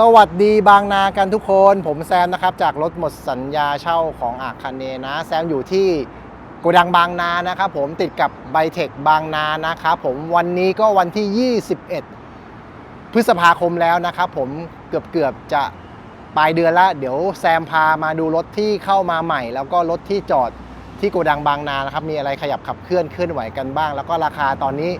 สวัสดีบางนากันทุกคน ผมแซมนะครับ จากรถหมดสัญญาเช่าของอาคาเนนะ แซมอยู่ที่โกดังบางนานะครับผมติดกับไบเทคบางนานะครับผมวันนี้ก็วันที่ 21 พฤษภาคมแล้วนะครับผมเกือบเกือบจะปลายเดือนละเดี๋ยวแซมพามาดูรถที่เข้ามาใหม่ แล้วก็รถที่จอดที่โกดังบางนานะครับมีอะไรขยับขับเคลื่อนเคลื่อนไหวกันบ้าง แล้วก็ราคาตอนนี้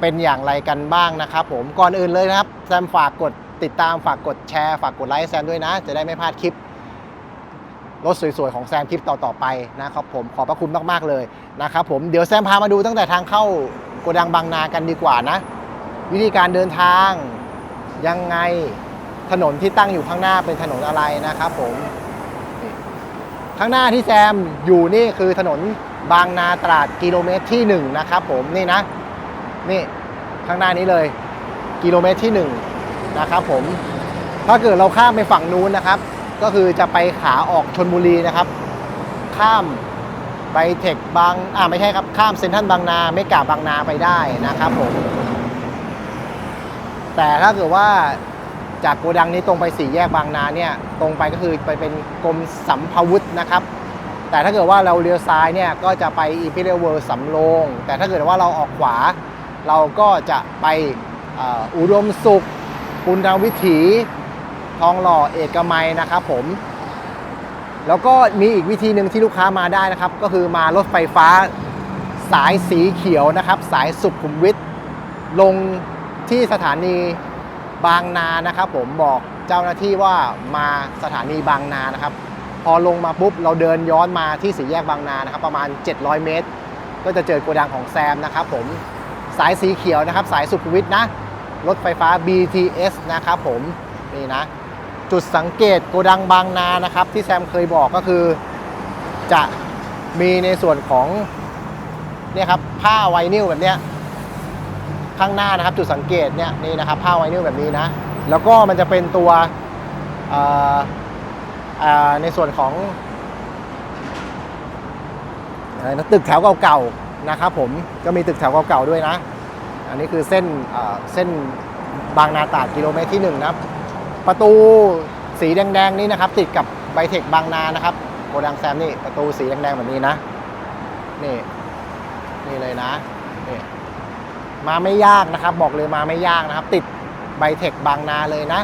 เป็นอย่างไรกันบ้างนะครับผมก่อนอื่นเลยนะครับแซมฝากกด ติดตามฝากกดแชร์ฝากกดไลค์แซมด้วยนะ จะได้ไม่พลาดคลิปรถสวยๆ ของแซมคลิปต่อ ๆ ไปนะครับผมขอบพระคุณมากๆเลยนะครับผมเดี๋ยวแซมพามาดูตั้งแต่ทางเข้าโกดังบางนากันดีกว่านะ วิธีการเดินทางยังไงถนนที่ตั้งอยู่ข้างหน้าเป็นถนนอะไรนะครับผม ข้างหน้าที่แซมอยู่นี่คือถนนบางนาตราดกิโลเมตรที่หนึ่งนะครับผมนี่นะ นี่ข้างหน้านี้เลย กิโลเมตรที่ 1 นะครับผมถ้าเกิดเราข้ามไปฝั่งนู้นนะครับ ก็คือจะไปขาออกชนบุรีนะครับ ข้ามไปเทคบางอ่าไม่ใช่ครับข้ามเซ็นทรัลบางนาไม่กาบางนาไปได้นะครับผมแต่ถ้าเกิดว่าจากโกดังนี้ตรงไปสี่แยกบางนาเนี่ยตรงไปก็คือไปเป็นกรมสัมภวุธนะครับ แต่ถ้าเกิดว่าเราเลี้ยวซ้ายเนี่ยก็จะไปอีพิเรเวอร์สำโรงแต่ถ้าเกิดว่าเราออกขวา เราก็จะไปอ่ออุดมสุข ปุณณวิถีทองหล่อเอกมัยนะครับผม แล้วก็มีอีกวิธีหนึ่งที่ลูกค้ามาได้นะครับ ก็คือมารถไฟฟ้าสายสีเขียวนะครับ สายสุขุมวิทลงที่สถานีบางนานะครับผมบอกเจ้าหน้าที่ว่ามาสถานีบางนานะครับ พอลงมาปุ๊บเราเดินย้อนมาที่สี่แยกบางนานะครับ ประมาณ 700 เมตร ก็จะเจอโกดังของแซมนะครับผมสายสีเขียวนะครับ สายสุขุมวิทนะ รถไฟฟ้า BTS นะครับผมนี่นะ จุดสังเกตโกดังบางนานะครับ ที่แซมเคยบอกก็คือ จะมีในส่วนของเนี่ยครับผ้าไวนิลแบบเนี้ยข้างหน้านะครับจุดสังเกตเนี่ยนี่นะครับผ้าไวนิลแบบนี้นะ แล้วก็มันจะเป็นตัวในส่วนของอตึกแถวเก่าๆนะครับผมก็มีตึกแถวเก่าๆด้วยนะ อันนี้คือเส้นเส้นบางนาตราดกิโลเมตรที่หนึ่งนะครับ ประตูสีแดงๆนี้นะครับ ติดกับไบเทคบางนานะครับโกดังแซมนี่ประตูสีแดงๆแบบนี้นะ นี่นี่เลยนะนี่มาไม่ยากนะครับ บอกเลยมาไม่ยากนะครับ ติดไบเทคบางนาเลยนะ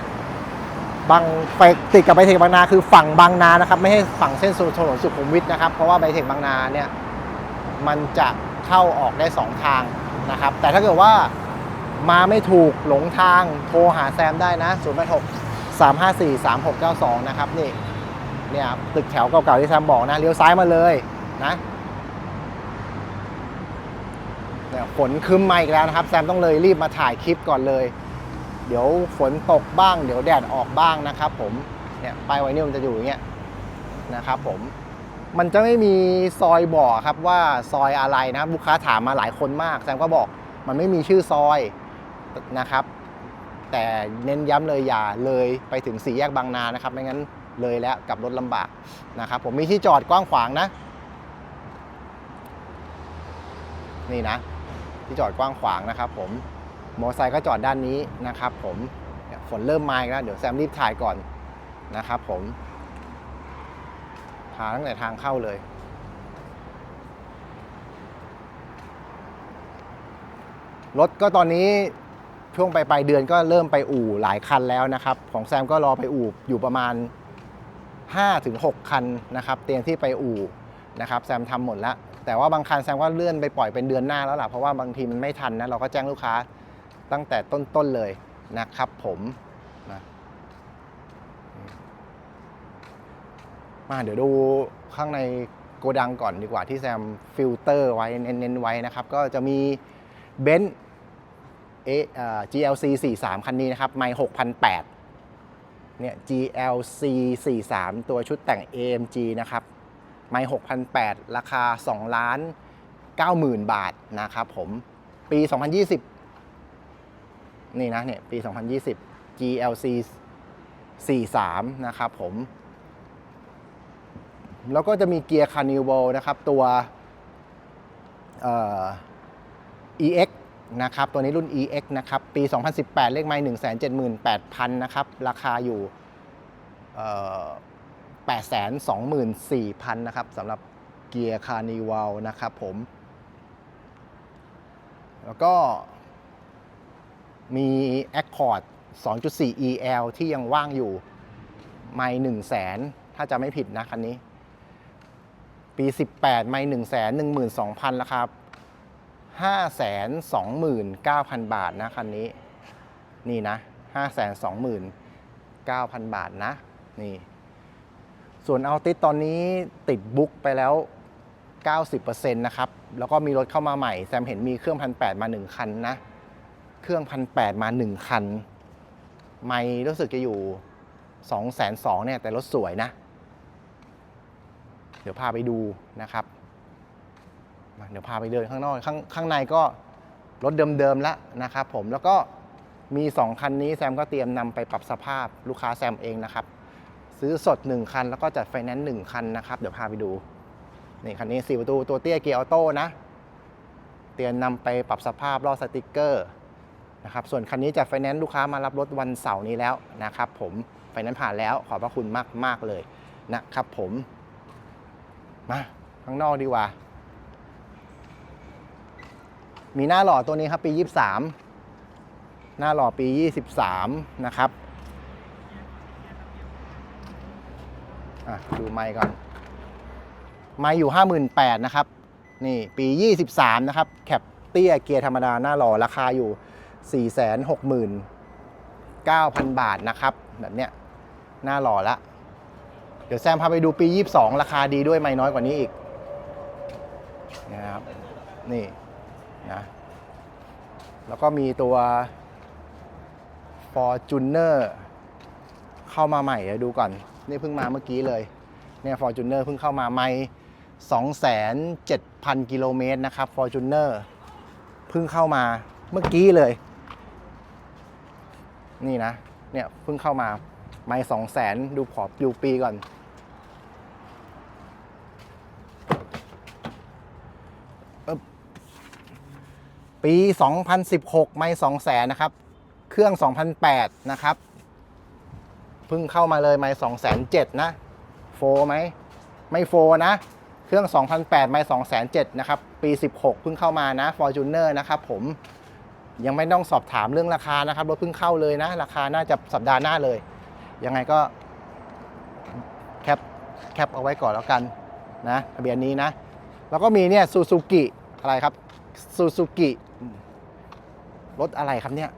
บางไปติดกับไบเทคบางนาคือฝั่งบางนานะครับ ไม่ใช่ฝั่งเส้นถนนสุขุมวิทนะครับ เพราะว่าไบเทคบางนาเนี่ยมันจะเข้าออกได้สองทาง นะครับ แต่ถ้าเกิดว่ามาไม่ถูกหลงทางโทรหาแซมได้นะ 0 8 6 354 3692 นะครับนี่เนี่ยครับตึกแถวเก่าๆที่แซมบอกนะเลี้ยวซ้ายมาเลยนะเนี่ยฝนคืมมาอีกแล้วนะครับ แซมต้องเลยรีบมาถ่ายคลิปก่อนเลย เดี๋ยวฝนตกบ้าง เดี๋ยวแดดออกบ้างนะครับ ผมเนี่ยป้ายไวนิลมันจะอยู่อย่างเงี้ยนะครับผม มันจะไม่มีซอยบอกครับว่าซอยอะไรนะครับลูกค้าถามมาหลายคนมากแซมก็บอกมันไม่มีชื่อซอยนะครับ แต่เน้นย้ำเลยอย่าเลยไปถึงสี่แยกบางนานะครับไม่งั้นเลยแล้วกับรถลำบากนะครับ ผมมีที่จอดกว้างขวางนะ นี่นะ ที่จอดกว้างขวางนะครับ ผมมอเตอร์ไซค์ก็จอดด้านนี้นะครับ ผมฝนเริ่มมาแล้วเดี๋ยวแซมรีบถ่ายก่อนนะครับ ผม พาตั้งแต่ทางเข้าเลย รถก็ตอนนี้ช่วงปลายปลายเดือนก็เริ่มไปอู่หลายคันแล้วนะครับ ของแซมก็รอไปอู่อยู่ประมาณ 5-6 คันนะครับ เตรียมที่ไปอู่นะครับแซมทำหมดแล้ว แต่ว่าบางคันแซมก็เลื่อนไปปล่อยเป็นเดือนหน้าแล้วล่ะเพราะว่าบางทีมันไม่ทันนะเราก็แจ้งลูกค้าตั้งแต่ต้นๆเลยนะครับผมนะ มาเดี๋ยวดูข้างในโกดังก่อนดีกว่าที่แซมฟิลเตอร์ไว้เน้นๆไว้นะครับ ก็จะมีเบนซ์เอเอ่อ GLC 43 คันนี้นะครับ ไม่6,008เนี่ย GLC 43 ตัวชุดแต่ง AMG นะครับ ไม่6,008 ราคา 2 ล้าน 90,000 บาทนะครับผม ปี 2020 นี่นะเนี่ย ปี 2020 GLC 43 นะครับผม แล้วก็จะมีเกียร์คาร์นิว l นะครับตัว EX นะครับตัวนี้รุ่น EX นะครับปี 2018 เลขไม้178,000 นะครับ ราคาอยู่เอ่อ824,000 นะครับสำหรับเกียร์คาร์นิวัลนะครับผม แล้วก็มี Accord 2.4 EL ที่ยังว่างอยู่ ไม่1 0 0 0 0แสนถ้าจะไม่ผิดนะคันนี้ ปี 18 ไม่ 1 1 2 0 0 0ราคา529,000 บาทนะคันนี้ นี่นะ 529,000 บาทนะ นี่ ส่วนเอาติสตอนนี้ติดบุ๊กไปแล้ว 90%นะครับ แล้วก็มีรถเข้ามาใหม่ แซมเห็นมีเครื่องพันแมา 1 คันนะ เครื่องพันแมา 1 คัน ไม่รู้สึกจะอยู่ 2 2 0 0 0เนี่ยแต่รถสวยนะ เดี๋ยวพาไปดูนะครับมาเดี๋ยวพาไปเดินข้างนอกข้างข้างในก็รถเดิมๆแล้วนะครับผมแล้วก็มี 2 คันนี้แซมก็เตรียมนำไปปรับสภาพลูกค้าแซมเองนะครับ ซื้อสด 1 คัน แล้วก็จัดไฟแนนซ์1คันนะครับ เดี๋ยวพาไปดูนี่คันนี้4ประตูตัวเตี้ยเกียร์ออโต้นะ เตรียมนำไปปรับสภาพลอกสติกเกอร์นะครับส่วนคันนี้จัดไฟแนนซ์ลูกค้ามารับรถวันเสาร์นี้แล้วนะครับผมไฟแนนซ์ผ่านแล้วขอบพระคุณมากมากๆเลยนะครับผม มาข้างนอกดีกว่า มีหน้าหล่อตัวนี้ครับปี 23 หน้าหล่อปี 23 นะครับอะดูไมค์ก่อน ไมค์อยู่ 58,000นะครับ นี่ปี 23 นะครับ แคปเตี้ยเกียร์ธรรมดาหน้าหล่อราคาอยู่ 469,000 บาทนะครับ แบบเนี้ยหน้าหล่อละ ดี๋ยวแซมพาไปดูปี 22 ราคาดีด้วยไม่น้อยกว่านี้อีกนะครับนี่นะแล้วก็มีตัว Fortuner เข้ามาใหม่เดี๋ยวดูก่อน นี่เพิ่งมาเมื่อกี้เลยเนี่ย Fortuner เพิ่งเข้ามาไม่27,000 กิโลเมตรนะครับ Fortuner เพิ่งเข้ามาเมื่อกี้เลย นี่นะ เนี่ยเพิ่งเข้ามาไม่200,000ดูขอบดูปีก่อน ปี 2016 ไม่2แสนนะครับ เครื่อง 2008 นะครับ เพิ่งเข้ามาเลยไม่2แสน7นะ โฟไหม ไม่โฟนะ เครื่อง 2008 ไม่2แสน7นะครับ ปี 16 เพิ่งเข้ามานะ Fortuner นะครับผมยังไม่ต้องสอบถามเรื่องราคานะครับรถเพิ่งเข้าเลยนะ ราคาน่าจะสัปดาห์หน้าเลย ยังไงก็แคปแคปเอาไว้ก่อนแล้วกันนะทะเบียนนี้นะ แล้วก็มีเนี่ยซูซูกิอะไรครับซูซูกิ รถอะไรครับเนี่ย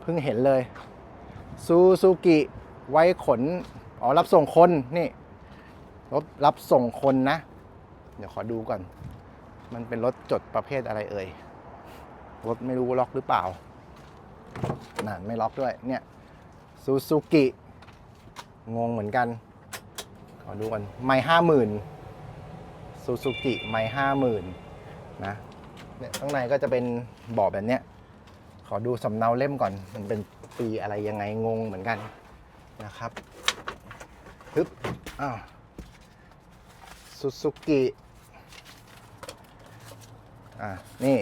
เพิ่งเห็นเลยซูซูกิไว้ขน อ๋อ รับส่งคนนี่ รถรับส่งคนนะ เดี๋ยวขอดูก่อน มันเป็นรถจดประเภทอะไรเอ่ย รถไม่รู้ล็อกหรือเปล่าน่นไม่ล็อกด้วย เนี่ยซูซูกิงงเหมือนกัน ขอดูก่อน ไม่ห้าหมื่นซูซูกิไม่ห้าหมื่นนะ เนี่ยข้างในก็จะเป็นเบาะแบบเนี้ย ขอดูสำเนาเล่มก่อน มันเป็นปีอะไรยังไงงงเหมือนกันนะครับฮึบอ้าวซูซูกิอะนี่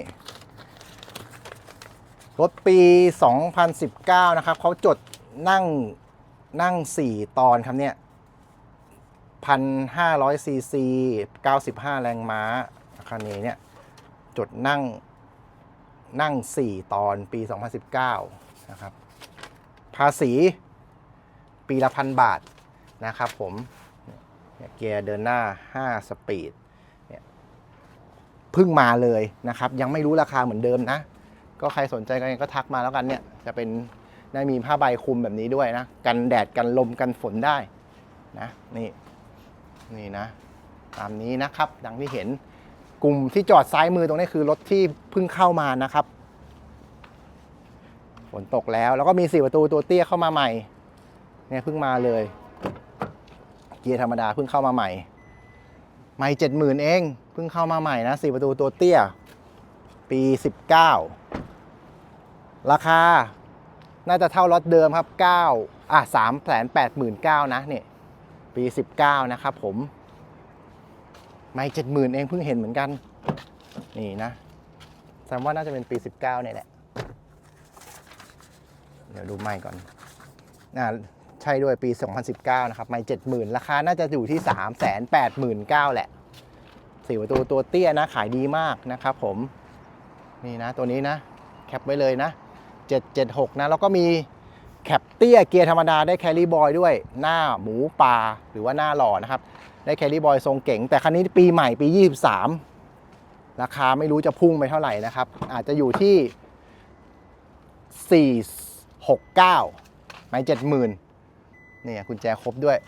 รถปี 2019 นะครับเขาจดนั่งนั่ง 4 ตอนครับเนี่ย1,500ซีซี95 แรงม้าคันนี้เนี่ย จดนั่งนั่ง 4 ตอนปี 2019 นะครับ ภาษีปีละพันบาทนะครับผมเกียร์เดินหน้า 5 สปีดเนี่ยพิ่งมาเลยนะครับ ยังไม่รู้ราคาเหมือนเดิมนะ ก็ใครสนใจกันก็ทักมาแล้วกันเนี่ย จะเป็นได้มีผ้าใบคลุมแบบนี้ด้วยนะ กันแดดกันลมกันฝนได้นะ นี่ นี่นะ ตามนี้นะครับ ดังที่เห็น กลุ่มที่จอดซ้ายมือตรงนี้คือรถที่เพิ่งเข้ามานะครับ ฝนตกแล้วแล้วก็มีสี่ประตูตัวเตี้ยเข้ามาใหม่ เนี่ยเพิ่งมาเลย เกียร์ธรรมดาเพิ่งเข้ามาใหม่ใหม่เจ็ดหมื่นเองเพิ่งเข้ามาใหม่นะสี่ประตูตัวเตี้ย ปี19ราคา น่าจะเท่ารถเดิมครับ9อะ3แสน8 9 0 0นะเนี่ยปี19นะครับผม ไม่70,000เองเพิ่งเห็นเหมือนกัน นี่นะแซมว่าน่าจะเป็นปี 19เนี่ยแหละ เดี๋ยวดูไม่ก่อนน่าใช่ด้วยปี 2019 นะครับ ไม่70,000ราคาน่าจะอยู่ที่ 389,000แหละสี่ประตูตัวเตี้ยนะ ขายดีมากนะครับผม นี่นะตัวนี้นะ แคปไว้เลยนะ 776 นะ แล้วก็มีแคปเตี้ยเกียร์ธรรมดาได้แคลรี่บอยด้วย หน้าหมูปลาหรือว่าหน้าหล่อนะครับ ได้แครี่บอยทรงเก๋งแต่คันนี้ปีใหม่ปี 23 ราคาไม่รู้จะพุ่งไปเท่าไหร่นะครับ อาจจะอยู่ที่ 469ไม่70,000เนี่ยกุญแจครบด้วย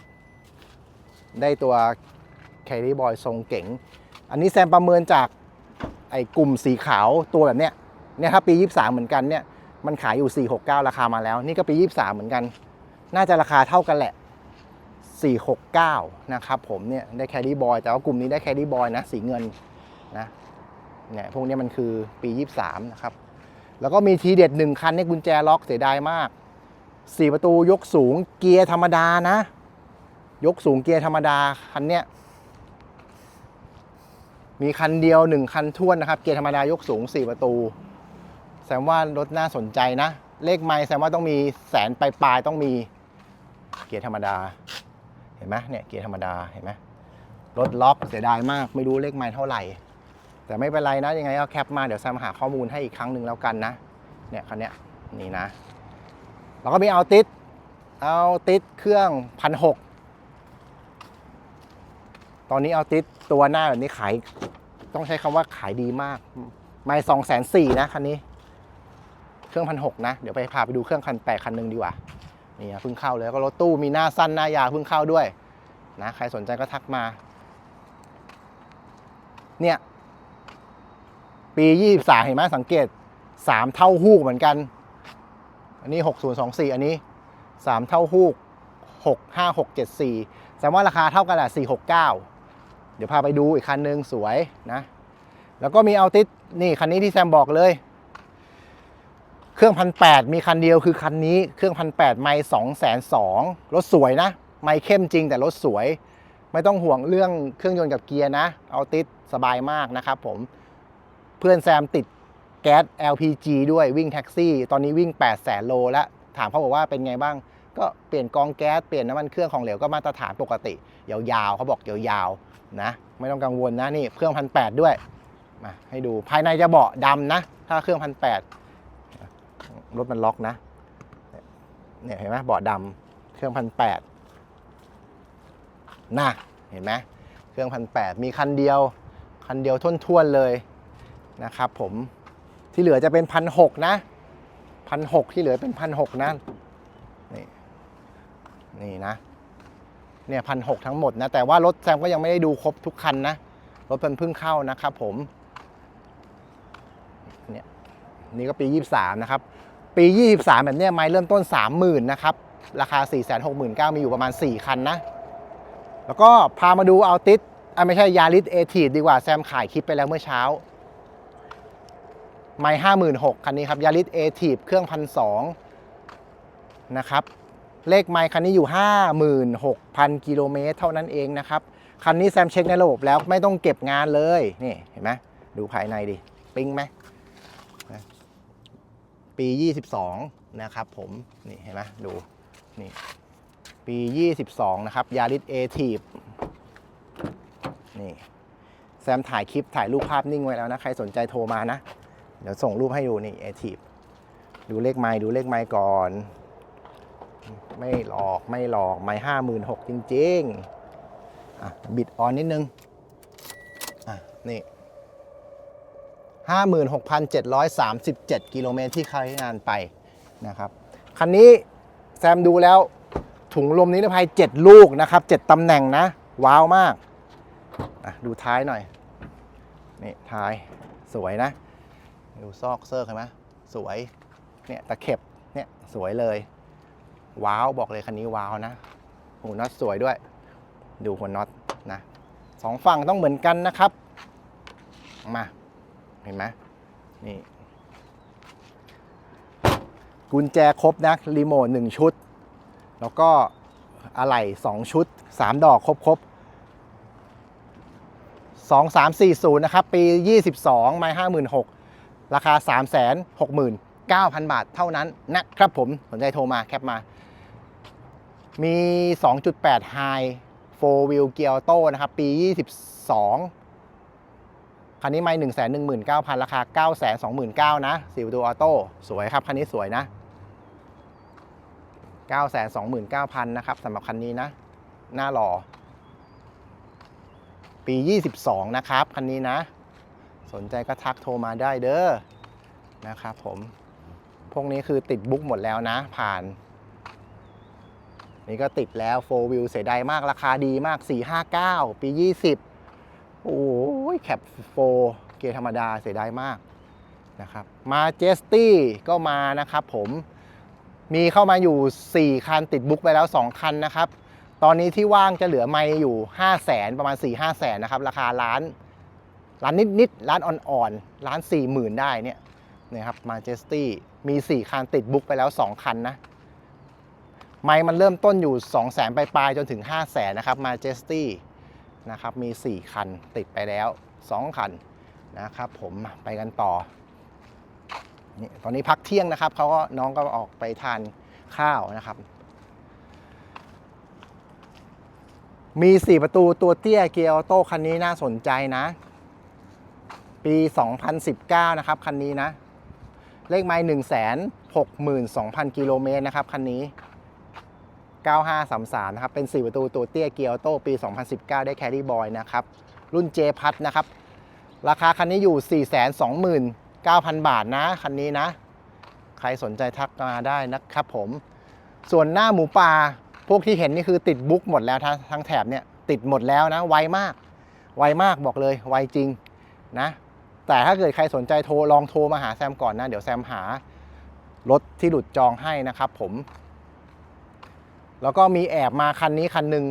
ได้ตัวแครี่บอยทรงเก๋งอันนี้แซมประเมินจากไอ้กลุ่มสีขาวตัวแบบเนี้ยเนี่ยถ้าปี 23 เหมือนกันเนี่ยมันขายอยู่ 469 ราคามาแล้ว นี่ก็ปี 23 เหมือนกัน น่าจะราคาเท่ากันแหละ 469 นะครับผมเนี่ยได้แครี่บอยแต่ว่ากลุ่มนี้ได้แครี่บอยนะสีเงินนะเนี่ยพวกนี้มันคือปี 23 นะครับ แล้วก็มีทีเด็ดหนึ่งคันเนี่ยกุญแจล็อกเสียดายมาก 4 ประตูยกสูงเกียร์ธรรมดานะ ยกสูงเกียร์ธรรมดา คันเนี้ยมีคันเดียวหนึ่งคันท้วนนะครับ เกียร์ธรรมดายกสูง 4 ประตู แสดงว่ารถน่าสนใจนะ เลขไม้แสดงว่าต้องมีแสนปลายๆต้องมีเกียร์ธรรมดา เห็นไหมเนี่ยเกียร์ธรรมดาเห็นไหมรถล็อกเสียดายมากไม่รู้เลขไม้เท่าไหร่ แต่ไม่เป็นไรนะยังไงก็แคปมาเดี๋ยวแซมหาข้อมูลให้อีกครั้งหนึ่งแล้วกันนะเนี่ยคันนี้นี่นะแล้วก็มีเอาติดเอาติดเครื่องพันหกตอนนี้เอาติดตัวหน้าแบบนี้ขายต้องใช้คำว่าขายดีมาก ไม่สองแสนสี่นะคันนี้ เครื่องพันหกนะ เดี๋ยวไปพาไปดูเครื่องคันแปดคันหนึ่งดีกว่า นี่นะเพิ่งเข้าเลยแล้วก็รถตู้มีหน้าสั้นหน้ายาวเพิ่งเข้าด้วยนะใครสนใจก็ทักมา เนี่ย ปียี่สาเห็นไหมสังเกตสามเท่าหูกเหมือนกัน อันนี้หกศูนย์สองสี่อันนี้สามเท่าหูกหกห้าหกเจ็ดสี่แสดงว่าราคาเท่ากันแหละสี่หกเก้าเดี๋ยวพาไปดูอีกคันหนึ่งสวยนะ แล้วก็มีเอาติสนี่คันนี้ที่แซมบอกเลย เครื่องพันแปดมีคันเดียวคือคันนี้เครื่องพันแปดไม่สองแสนสองรถสวยนะ ไม่เข้มจริงแต่รถสวย ไม่ต้องห่วงเรื่องเครื่องยนต์กับเกียร์นะ เอาติสสบายมากนะครับผมเพื่อนแซมติดแก๊ส LPG ด้วยวิ่งแท็กซี่ ตอนนี้วิ่ง8แสนโลแล้ว ถามเขาบอกว่าเป็นไงบ้าง ก็เปลี่ยนกองแก๊ส เปลี่ยนน้ำมันเครื่องของเหลวก็มาตรฐานปกติ ยาวๆเขาบอกยาวๆนะ ไม่ต้องกังวลนะนี่เครื่องพันแด้วย มาให้ดูภายในจะเบาะดำนะ ถ้าเครื่องพันแรถมันล็อกนะ เนี่ยเห็นไหมเบาะดำเครื่องพันแปดน่ะเห็นไหมเครื่องพันแปดมีคันเดียว คันเดียวท่วนๆเลยนะครับผมที่เหลือจะเป็นพันหกนะพันหกที่เหลือเป็นพันหกนะนี่นี่นะเนี่ยพันหกทั้งหมดนะ แต่ว่ารถแซมก็ยังไม่ได้ดูครบทุกคันนะ รถเพิ่งเพิ่งเข้านะครับผมเนี่ยนี่ก็ปี 23 นะครับ ปี 23 แบบนี้ไม้เริ่มต้น 30,000นะครับ ราคา 469,000มีอยู่ประมาณ 4 คันนะ แล้วก็พามาดูเอาติสอะไม่ใช่ยาริสเอทีดีกว่าแซมขายคลิปไปแล้วเมื่อเช้า ไม่ห้าหมื่นหกคันนี้ครับยาริสเอทีเครื่องพันสองนะครับ เลขไมค์คันนี้อยู่ 56,000 กิโลเมตรเท่านั้นเองนะครับ คันนี้แซมเช็คในระบบแล้วไม่ต้องเก็บงานเลย นี่เห็นไหมดูภายในดิ ปิ้งไหม ปี 22 นะครับผมนี่เห็นไหมดูนี่ปี 22 นะครับยาริสเอทีนี่แซมถ่ายคลิปถ่ายรูปภาพนิ่งไว้แล้วนะ ใครสนใจโทรมานะ เดี๋ยวส่งรูปให้ดูนี่เอทีดูเลขไม้ดูเลขไม้ก่อน ไม่หลอกไม่หลอกไม้ห้าหมื่นหกจริง ๆ อะ บิดออนนิดนึง อะ นี่ ห้าหมื่นหกพันเจ็ดร้อยสามสิบเจ็ดกิโลเมตรที่ใช้งานไปนะครับคันนี้แซมดูแล้วถุงลมนิรภัยเจ็ดลูกนะครับเจ็ดตำแหน่งนะ ว้าวมาก ดูท้ายหน่อย นี่ท้ายสวยนะ ดูซอกเซิร์เห็นไหมสวย เนี่ยตะเข็บ เนี่ยสวยเลย ว้าวบอกเลยคันนี้ว้าวนะ หูน็อตสวยด้วย ดูหัวน็อตนะสองฝั่งต้องเหมือนกันนะครับ มา เห็นไหมนี่กุญแจครบนะรีโมทหนึ่งชุด แล้วก็อะไหล่สองชุดสามดอกครบครบสองสามสี่ศูนย์นะครับ ปียี่สิบสองไม้ห้าหมื่นหกราคา3 6 9 0 0 0บาทเท่านั้นนะครับผมสนใจโทรมาแคปมา มี 2.8 High 4 Wheel Gear Auto นะครับ ปี 22 คันนี้ไม่1 1 9 0 0 0ราคา9 2 9 0 0 0นะ4ประตูออโต้สวยครับคันนี้สวยนะ9 2 9 0 0 0นสองหมื่นเก้าพันนะครับสำหรับคันนี้นะ หน้าหล่อ ปี22นะครับคันนี้นะ สนใจก็ทักโทรมาได้เด้อนะครับผม พวกนี้คือติดบุ๊กหมดแล้วนะ ผ่านนี่ก็ติดแล้ว 4 Wheel เสียดายมากราคาดีมาก 459 ปี 20 โอ้ยแคป4เกียร์ธรรมดาเสียดายมากนะครับมาเจสตี้ก็มานะครับผมมีเข้ามาอยู่ 4 คันติดบุ๊กไปแล้ว 2 คันนะครับ ตอนนี้ที่ว่างจะเหลือไม่อยู่ 5 0 0แสนประมาณ 4 5 0 0แสนนะครับ ราคาล้านล้านนิดๆล้านอ่อนๆล้าน 4 0,000 ได้เนี่ยนะครับมาเจสตี้มี 4 คันติดบุ๊กไปแล้ว 2 คันนะไม้มันเริ่มต้นอยู่ 2 0 0แสนปลายๆจนถึง 5 0 0แสนนะครับมาเจสตี้ นะครับมี 4 คันติดไปแล้ว 2 คันนะครับผมไปกันต่อนี่ตอนนี้พักเที่ยงนะครับเขาก็น้องก็ออกไปทานข้าวนะครับ มี 4 ประตูตัวเตี้ยเกียร์ออโต้คันนี้น่าสนใจนะ ปี 2019 นะครับ คันนี้นะ เลขไม้1 6 2 0 0 0 กิโลเมตรนะครับ คันนี้ 9533 นะครับ เป็น 4 ประตูตัวเตี้ยเกียร์ออโต้ปี 2019 ได้แคดดี้บอยนะครับ รุ่น J พัทนะครับ ราคาคันนี้อยู่ 429,000 บาทนะ คันนี้นะ ใครสนใจทักมาได้นะครับผม ส่วนหน้าหมูป่าพวกที่เห็นนี่คือติดบุ๊กหมดแล้วทั้งแถบเนี่ยติดหมดแล้วนะ ไวมาก ไวมากบอกเลย ไวจริงนะ แต่ถ้าเกิดใครสนใจโทรลองโทรมาหาแซมก่อนนะ เดี๋ยวแซมหารถที่หลุดจองให้นะครับผม แล้วก็มีแอบมาคันนี้คันหนึ่ง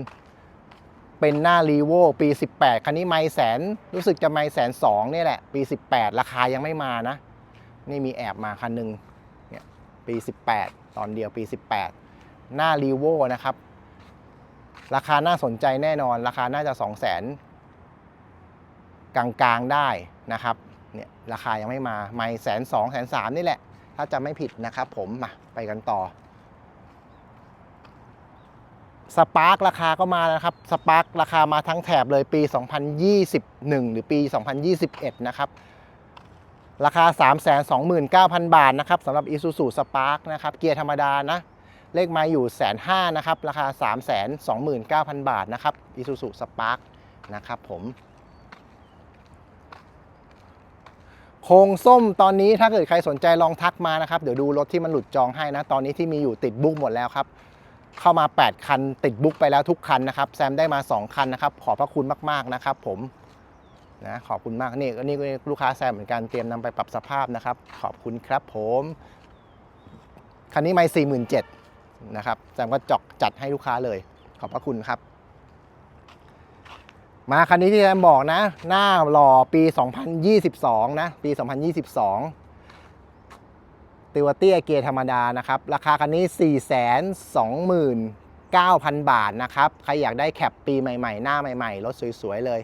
เป็นหน้ารีโวปี 18 คันนี้ไม่แสนรู้สึกจะไม่แสนสองนี่แหละ ปี 18 ราคายังไม่มานะ นี่มีแอบมาคันหนึ่งเนี่ยปี 18 ตอนเดียวปี 18 หน้ารีโวนะครับ ราคาน่าสนใจแน่นอน ราคาน่าจะ 2 0 0 0 0 0กลางๆได้นะครับเนี่ยราคายังไม่มาไม่แสนสองแสนสามนี่แหละ ถ้าจะไม่ผิดนะครับผมมาไปกันต่อ สปาร์คราคาก็มานะครับสปาร์คราคามาทั้งแถบเลยปี 2021 หรือปี 2021 นะครับ ราคา 329,000 บาทนะครับสำหรับ Isuzu Spark นะครับ เกียร์ธรรมดานะ เลขไมาอยู่แสนห้านะครับ ราคา 329,000 บาทนะครับ Isuzu Spark นะครับผมโครงส้มตอนนี้ถ้าเกิดใครสนใจลองทักมานะครับ เดี๋ยวดูรถที่มันหลุดจองให้นะ ตอนนี้ที่มีอยู่ติดบุ๊กหมดแล้วครับ เข้ามา 8 คัน ติดบุ๊กไปแล้วทุกคันนะครับ แซมได้มา 2 คันนะครับ ขอบพระคุณมาก ๆ นะครับผมนะขอบคุณมากนี่นี่ลูกค้าแซมเหมือนกันเตรียมนำไปปรับสภาพนะครับ ขอบคุณครับผม คันนี้ไม่สี่หมื่นเจ็ดนะครับแซมก็จอกจัดให้ลูกค้าเลย ขอบพระคุณครับ มาคันนี้ที่แซมบอกนะ หน้าหล่อปี 2022 นะ ปี 2022 ตัวเตี้ยเกียร์ธรรมดานะครับ ราคาคันนี้ 429,000 บาทนะครับ ใครอยากได้แคปปีใหม่ๆ หน้าใหม่ๆ รถสวยๆ เลย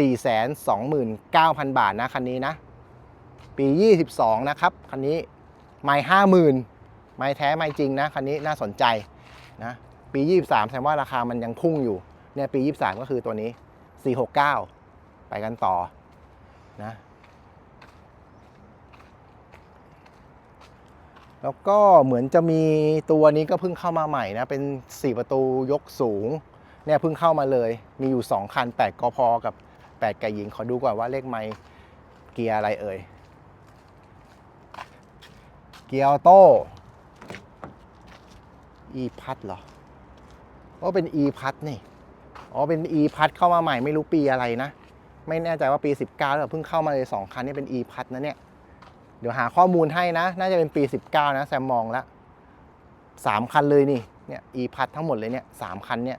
429,000 บาทนะคันนี้นะ ปี 22 นะครับ คันนี้ไม่50,000ไม่แท้ไม่จริงนะคันนี้น่าสนใจนะปี 23แสดงว่าราคามันยังพุ่งอยู่เนี่ยปี 23 ก็คือตัวนี้ 469 ไปกันต่อนะ แล้วก็เหมือนจะมีตัวนี้ก็เพิ่งเข้ามาใหม่นะ เป็น 4 ประตูยกสูง เนี่ยเพิ่งเข้ามาเลย มีอยู่ 2 คัน 8กพกับ 8ไก่หญิง ขอดูก่อนว่าเลขไมค์เกียร์อะไรเอ่ย เกียร์ออโต้ e พัดเหรออ๋อเป็น e พัดนี่ อ๋อ เป็น e พัดเข้ามาใหม่ไม่รู้ปีอะไรนะ ไม่แน่ใจว่าปี 19แล้วเพิ่งเข้ามาเลย 2 คันนี่เป็น e พัดนะเนี่ย เดี๋ยวหาข้อมูลให้นะ น่าจะเป็นปี 19 นะ แซมมองล้วสามคันเลยนี่ เนี่ย e พัดทั้งหมดเลยเนี่ยสามคันเนี่ย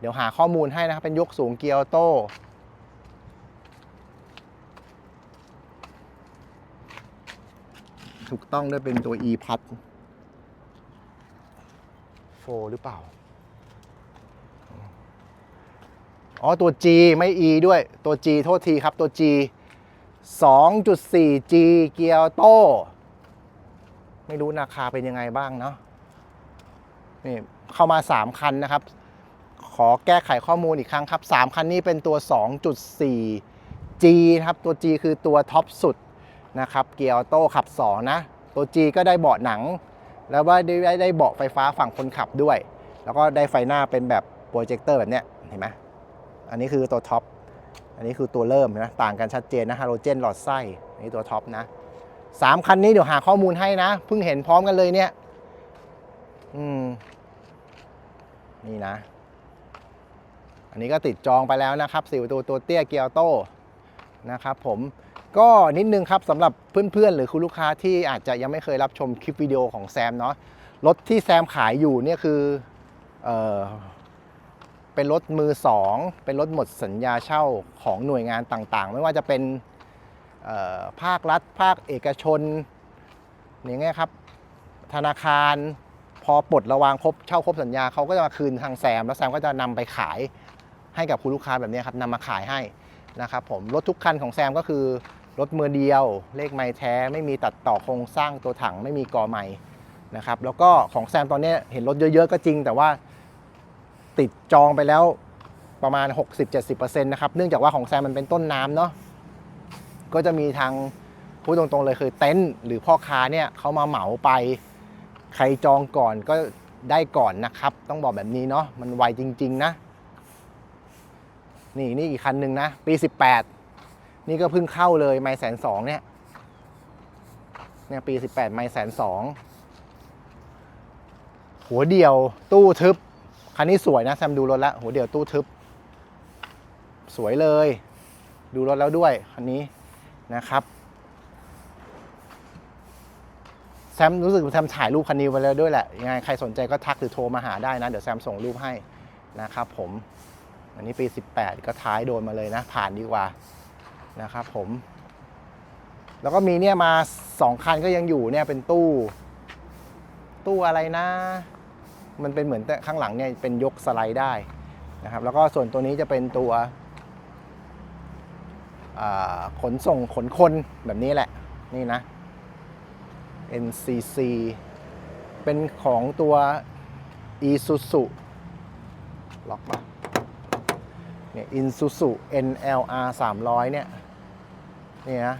เดี๋ยวหาข้อมูลให้นะครับ เป็นยกสูงเกียร์ออโต้ ถูกต้องด้วยเป็นตัว e พัดโฟหรือเปล่า อ๋อ ตัว G ไม่ E ด้วย ตัว G โทษทีครับ ตัว G 2.4G เกียร์โต้ไม่รู้ราคาเป็นยังไงบ้างเนาะนี่เข้ามา 3 คันนะครับ ขอแก้ไขข้อมูลอีกครั้งครับ 3 คันนี้เป็นตัว 2.4G นะครับ ตัว G คือตัวท็อปสุดนะครับ เกียร์โต้ขับ 2 นะ ตัว G ก็ได้เบาะหนัง แล้วว่าได้ได้ได้เบาะไฟฟ้าฝั่งคนขับด้วย แล้วก็ได้ไฟหน้าเป็นแบบโปรเจคเตอร์แบบเนี้ยเห็นไหมอันนี้คือตัวท็อป อันนี้คือตัวเริ่มนะต่างกันชัดเจนนะฮาโลเจนหลอดไส้อันนี้ตัวท็อปนะสามคันนี้เดี๋ยวหาข้อมูลให้นะเพิ่งเห็นพร้อมกันเลยเนี่ย อืม นี่นะ อันนี้ก็ติดจองไปแล้วนะครับสี่ประตูตัวเตี้ยเกียร์โต้นะครับผมก็นิดนึงครับสำหรับเพื่อนๆ หรือคุณลูกค้าที่อาจจะยังไม่เคยรับชมคลิปวิดีโอของแซมเนาะรถที่แซมขายอยู่เนี่ยคืออ เป็นรถมือสองเป็นรถหมดสัญญาเช่าของหน่วยงานต่างๆ ไม่ว่าจะเป็นภาครัฐ ภาคเอกชนอย่างเงี้ยครับ ธนาคารพอปลดระวางครบเช่าครบสัญญาเขาก็จะมาคืนทางแซม แล้วแซมก็จะนำไปขายให้กับคุณลูกค้าแบบนี้ครับนำมาขายให้นะครับผมรถทุกคันของแซมก็คือรถมือเดียว เลขไม้แท้ ไม่มีตัดต่อโครงสร้างตัวถังไม่มีกอไม้นะครับแล้วก็ของแซมตอนนี้เห็นรถเยอะๆก็จริง แต่ว่า ติดจองไปแล้วประมาณ 60-70%นะครับ เนื่องจากว่าของแซมมันเป็นต้นน้ำเนาะ ก็จะมีทางพูดตรงๆเลยคือเต็นท์หรือพ่อค้าเนี่ยเขามาเหมาไป ใครจองก่อนก็ได้ก่อนนะครับ ต้องบอกแบบนี้เนาะ มันไวจริง ๆ นะ นี่นี่อีกคันหนึ่งนะ ปี 18 นี่ก็เพิ่งเข้าเลยไม่แสนสองเนี่ย เนี่ยปี 18 ไม่แสนสองหัวเดียวตู้ทึบ คันนี้สวยนะแซมดูรถแล้วหัวเดี๋ยวตู้ทึบ สวยเลย ดูรถแล้วด้วยคันนี้นะครับแซมรู้สึกแซมถ่ายรูปคันนี้ไว้แล้วด้วยแหละยังไงใครสนใจก็ทักหรือโทรมาหาได้นะ เดี๋ยวแซมส่งรูปให้นะครับผม อันนี้ปี 18 ก็ท้ายโดนมาเลยนะ ผ่านดีกว่านะครับผม แล้วก็มีเนี่ยมา 2 คันก็ยังอยู่เนี่ยเป็นตู้ ตู้อะไรนะ มันเป็นเหมือนแต่ข้างหลังเนี่ยเป็นยกสไลด์ได้นะครับแล้วก็ส่วนตัวนี้จะเป็นตัวขนส่งขนคนแบบนี้แหละนี่นะ NCC เป็นของตัว Isuzu ล็อกปะเนี่ย Isuzu NLR 300 เนี่ยนี่นะ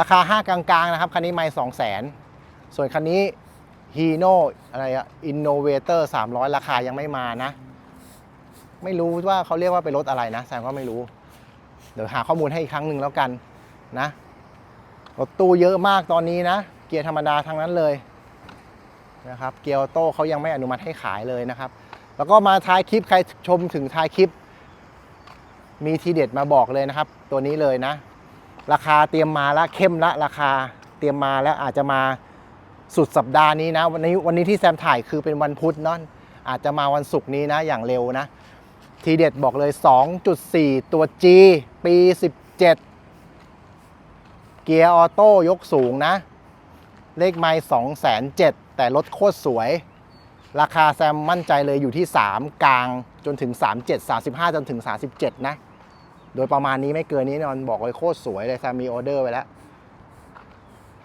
ราคา 5 กลางๆ นะครับ คันนี้ไม่2 0 0 0 0 0 ส่วนคันนี้ Hino อะไรอะ Innovator 300ราคายังไม่มานะ ไม่รู้ว่าเขาเรียกว่าเป็นรถอะไรนะแซมก็ไม่รู้ เดี๋ยวหาข้อมูลให้อีกครั้งหนึ่งแล้วกันนะรถตู้เยอะมากตอนนี้นะ เกียร์ธรรมดาทั้งนั้นเลยนะครับ เกียร์ออโต้เขายังไม่อนุมัติให้ขายเลยนะครับ แล้วก็มาท้ายคลิปใครชมถึงท้ายคลิป มีทีเด็ดมาบอกเลยนะครับ ตัวนี้เลยนะ ราคาเตรียมมาละเข้มละราคาเตรียมมาแล้วอาจจะมา สุดสัปดาห์นี้นะวันนี้วันนี้ที่แซมถ่ายคือเป็นวันพุธเนาะอาจจะมาวันศุกร์นี้นะอย่างเร็วนะ ทีเด็ดบอกเลย 2.4 ตัว G ปี 17 เกียร์ออโต้ยกสูงนะ เลขไมล์2 0 0 0 0แต่รถโคตรสวย ราคาแซมมั่นใจเลยอยู่ที่ 3 กลางจนถึง 37 35 จนถึง 37 นะ โดยประมาณนี้ไม่เกินนี้แน่นอนบอกเลยโคตรสวยเลยแซมมีออเดอร์ไว้แล้ว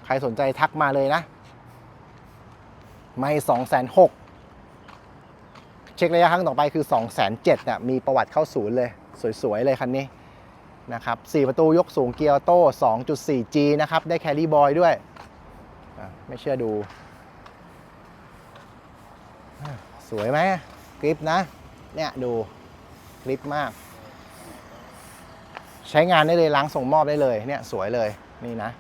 ใครสนใจทักมาเลยนะ ไม่2 6 0 0 0เช็คระยะครั้งต่อไปคือ2 7 0 0 0น่ะมีประวัติเข้าศูนย์เลย สวย ๆ เลยคันนี้นะครับ4ประตูยกสูงเกียร์โต้ 2.4G นะครับ ได้แคลรี่บอยด้วย ไม่เชื่อดู สวยไหมกริปนะ เนี่ยดูกริปมาก ใช้งานได้เลยล้างส่งมอบได้เลย เนี่ยสวยเลย นี่นะ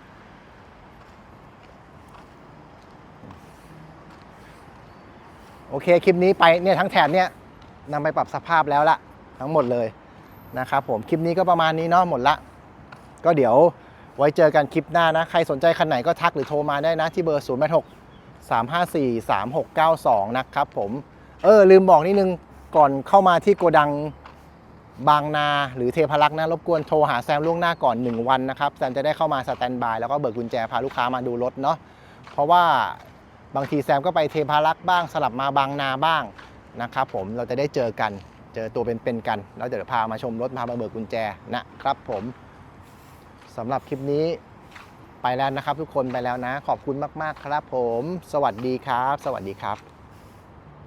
โอเคคลิปนี้ไปเนี่ยทั้งแถบเนี่ยนำไปปรับสภาพแล้วละทั้งหมดเลยนะครับผมคลิปนี้ก็ประมาณนี้เนาะหมดละ ก็เดี๋ยวไว้เจอกันคลิปหน้านะ ใครสนใจคันไหนก็ทักหรือโทรมาได้นะ ที่เบอร์0 8 6 3 5 4 3 6 9 2 นะครับผมเออลืมบอกนิดนึงก่อนเข้ามาที่โกดังบางนาหรือเทพารักษ์นะ รบกวนโทรหาแซมล่วงหน้าก่อน 1 วันนะครับ แซมจะได้เข้ามาสแตนบายแล้วก็เบิกกุญแจพาลูกค้ามาดูรถเนาะเพราะว่า บางทีแซมก็ไปเทพารักษ์บ้างสลับมาบางนาบ้างนะครับผมเราจะได้เจอกันเจอตัวเป็นๆกัน แล้วเดี๋ยวพามาชมรถพามาเบิกกุญแจนะครับผมสสำหรับคลิปนี้ไปแล้วนะครับ ทุกคนไปแล้วนะ ขอบคุณมากๆครับผม สวัสดีครับ สวัสดีครับ